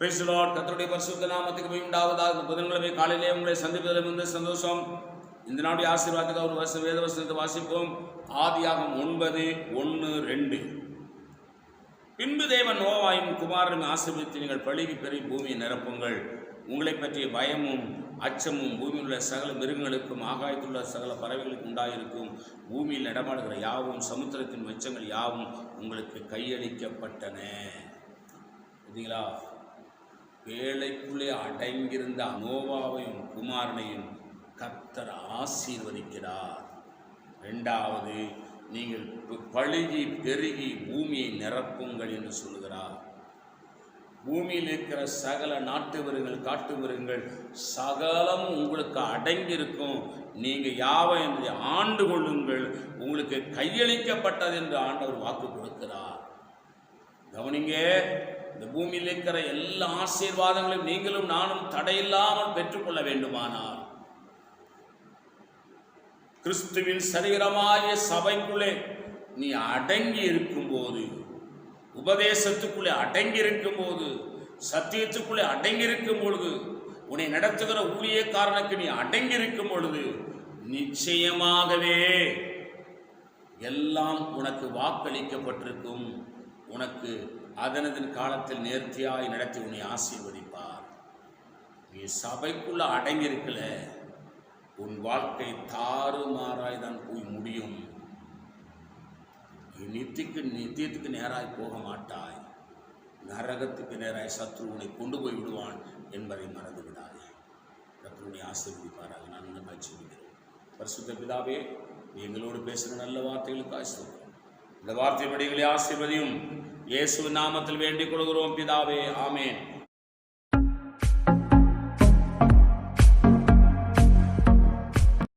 Price கத்தருடைய பரிசுத்த நாமத்துக்கு போய் உண்டாவதாக புதன்கிழமை காலையிலே உங்களை சந்திப்பதில் இருந்து சந்தோஷம். இந்த நாளுடைய ஆசீர்வாதத்துக்கு ஒரு வருஷம் வேத வருஷத்தை வாசிப்போம். ஆதியாகம் ஒன்பது ஒன்று ரெண்டு. பின்பு தேவன் நோவாயும் குமாரனும் ஆசீர்வதித்து நீங்கள் பழுகி பெறி பூமியை நிரப்புங்கள். உங்களை பற்றிய பயமும் அச்சமும் பூமியில் உள்ள சகல மிருகங்களுக்கும் ஆகாயத்தில் உள்ள சகல பறவைகளுக்கும் உண்டாயிருக்கும். பூமியில் நடமாடுகிற யாவும் சமுத்திரத்தின் மெச்சங்கள் யாவும் உங்களுக்கு கையளிக்கப்பட்டன. பார்த்தீங்களா வேலைக்குள்ளே அடங்கியிருந்த அனோவாவையும் குமாரனையும் கத்தர் ஆசீர்வதிக்கிறார். ரெண்டாவது நீங்கள் பழுகி பெருகி பூமியை நிரப்புங்கள் என்று சொல்கிறார் பூமியில் இருக்கிற சகல நாட்டு மிருகங்கள் காட்டு மிருகங்கள் சகலம் உங்களுக்கு அடங்கியிருக்கும். நீங்கள் யாவை என்று ஆண்டு கொள்ளுங்கள். உங்களுக்கு கையளிக்கப்பட்டது என்று ஆண்டவர் வாக்கு கொடுக்கிறார். கவனிங்க இந்த பூமியில் இருக்கிற எல்லா ஆசீர்வாதங்களையும் நீங்களும் நானும் தடையில்லாமல் பெற்றுக்கொள்ள வேண்டுமானால் கிறிஸ்துவின் சரீரமாய சபைக்குள்ளே நீ அடங்கி இருக்கும்போது உபதேசத்துக்குள்ளே அடங்கி இருக்கும்போது சத்தியத்துக்குள்ளே அடங்கி இருக்கும் பொழுது உன்னை நடத்துகிற ஊழியக்காரனுக்கு நீ அடங்கி இருக்கும் பொழுது நிச்சயமாகவே எல்லாம் உனக்கு வாக்களிக்கப்பட்டிருக்கும். உனக்கு அதனதன் காலத்தில் நேர்த்தியாய் நடத்தி உன்னை ஆசீர்வதிப்பார். நீ சபைக்குள்ள அடங்கியிருக்கல உன் வாழ்க்கை தாறுமாறாய் தான் போய் முடியும். நீ நித்திக்கு நித்தியத்துக்கு நேராய் போக மாட்டாய். நரகத்துக்கு நேராய் சத்ரு உன்னை கொண்டு போய் விடுவான் என்பதை மறந்து விடாதே. கர்த்தருடைய ஆசீர்வதிப்பாராக. நான் உன்னை சொல்கிறேன் பரிசுத்த பிதாவே நீ எங்களோடு பேசுகிற நல்ல வார்த்தைகளுக்கு ஆசீர்வதியும் இந்த வார்த்தைப்படி எங்களை ஆசீர்வதியும் இயேசு நாமத்தில் வேண்டிக் கொள்கிறோம் பிதாவே ஆமேன்.